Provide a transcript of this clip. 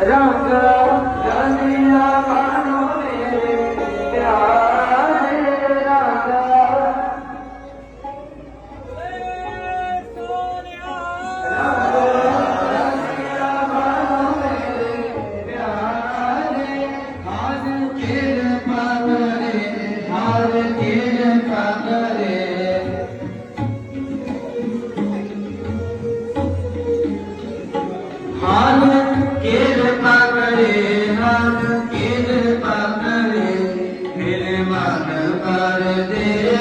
ਰੰਗ ਰੰਗਿਆ ਮਨੋ ਮੇਰੇ ਪਿਆਰੇ ਮੇਰੇ ਮਨ